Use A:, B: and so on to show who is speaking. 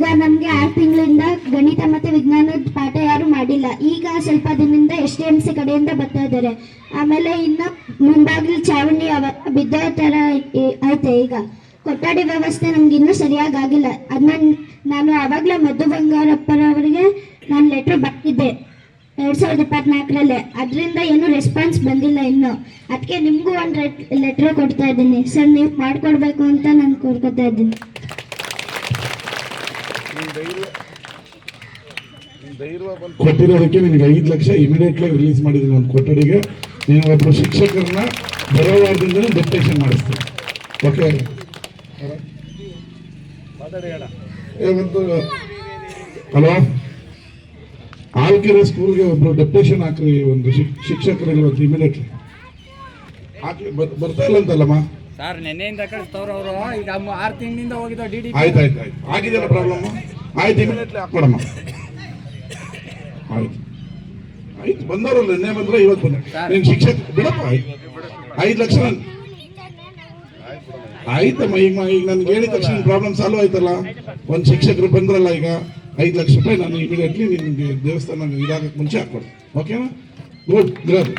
A: ಈಗ ನಮ್ಗೆ ಆರು ತಿಂಗಳಿಂದ ಗಣಿತ ಮತ್ತೆ ವಿಜ್ಞಾನದ ಪಾಠ ಯಾರು ಮಾಡಿಲ್ಲ. ಈಗ ಸ್ವಲ್ಪ ದಿನದಿಂದ ಎಸ್ ಡಿ ಎಂ ಸಿ ಕಡೆಯಿಂದ ಬರ್ತಾ ಇದ್ದಾರೆ. ಆಮೇಲೆ ಇನ್ನು ಮುಂಬಾಗಿಲು ಚಾವಣಿ ಅವ, ಬಿದ್ದೋ ತರ ಐತೆ ಈಗ. ಕೊಠಡಿ ವ್ಯವಸ್ಥೆ ನಮ್ಗೆ ಇನ್ನೂ ಸರಿಯಾಗಿ ಆಗಿಲ್ಲ. ಅದನ್ನ ನಾನು ಆವಾಗಲೇ ಮಧು ಬಂಗಾರಪ್ಪರವರಿಗೆ ನಾನು ಲೆಟರ್ ಬರ್ತಿದ್ದೆ ಎರಡ್ ಸಾವಿರದ ಇಪ್ಪತ್ನಾಲ್ಕರಲ್ಲೇ. ಅದರಿಂದ ಏನು ರೆಸ್ಪಾನ್ಸ್ ಬಂದಿಲ್ಲ ಇನ್ನು. ಅದಕ್ಕೆ ನಿಮಗೂ ಒಂದು ಲೆಟ್ರ್ ಕೊಡ್ತಾ ಇದ್ದೀನಿ. ಸರ್, ನೀವು ಮಾಡಿಕೊಡ್ಬೇಕು ಅಂತ ನಾನು ಕೋರ್ಕೋತಾ ಇದ್ದೀನಿ.
B: ಕೊಟ್ಟಿರೋದಕ್ಕೆ ನಿನಗೆ ಐದು ಲಕ್ಷ ಇಮಿಡಿಯೇಟ್ಲಿ ರಿಲೀಸ್ ಮಾಡಿದ್ದೀನಿ ಒಂದು ಕೊಠಡಿಗೆ. ನೀನು ಒಬ್ಬ ಶಿಕ್ಷಕರನ್ನ ಬರೋ ವಾರದಿಂದಲೇ ಡೆಪ್ಟೇಷನ್ ಮಾಡಿಸ್ತೀನಿ ಓಕೆ ಹಲೋ ಆಲ್ಕೆರೆ ಸ್ಕೂಲ್ಗೆ ಒಬ್ರು ಡೆಪ್ಟೇಷನ್ ಹಾಕ್ರಿ ಒಂದು ಶಿಕ್- ಶಿಕ್ಷಕರಿಗೆ ಒಂದು ಇಮಿಡಿಯೇಟ್ಲಿ ಬರ್- ಬರ್ತಾ ಇಲ್ಲ ಅಂತಲ್ಲಮ್ಮ?
C: ಸರ್ ನೆನ್ನೆಯಿಂದ ಕಳಿಸ್ತವ್ರು ಅವರು. ಈಗ ಆರು ತಿಂಗಳಿಂದ ಹೋಗಿದ್ದು ಡಿ ಡಿ
B: ಆಯ್ತು ಆಯ್ತು ಆಯ್ತು. ಆಗಿದೆಯಲ್ಲ ಪ್ರಾಬ್ಲಮ್ ಆಯ್ತು ಇಮಿಡಿಯೇಟ್ಲಿ ಹಾಕೊಡಮ್ಮ ಆಯ್ತು. ಆಯ್ತು ಬಂದವರಲ್ಲ ನಿನ್ನೆ ಬಂದ್ರೆ ಇವತ್ತು ಬಂದ ನೀನು ಶಿಕ್ಷಕ ಬಿಡಪ್ಪ ಆಯ್ತು. ಐದು ಲಕ್ಷ ಆಯ್ತಮ್ಮ ಈಗ ಈಗ ನನ್ಗೆ ಹೇಳಿದ ತಕ್ಷಣ ಪ್ರಾಬ್ಲಮ್ ಸಾಲ್ವ್ ಆಯ್ತಲ್ಲ. ಒಂದು ಶಿಕ್ಷಕರು ಬಂದ್ರಲ್ಲ ಈಗ ಐದು ಲಕ್ಷ ರೂಪಾಯಿ ನಾನು ಇಮಿಡಿಯೇಟ್ಲಿ ನಿಮಗೆ ದೇವಸ್ಥಾನ ಇದಾಗಕ್ಕೆ ಮುಂಚೆ ಹಾಕ್ಕೊಡ್ತೀನಿ. ಓಕೆನಾ ಗುಡ್ ಗ್ರೇಟ್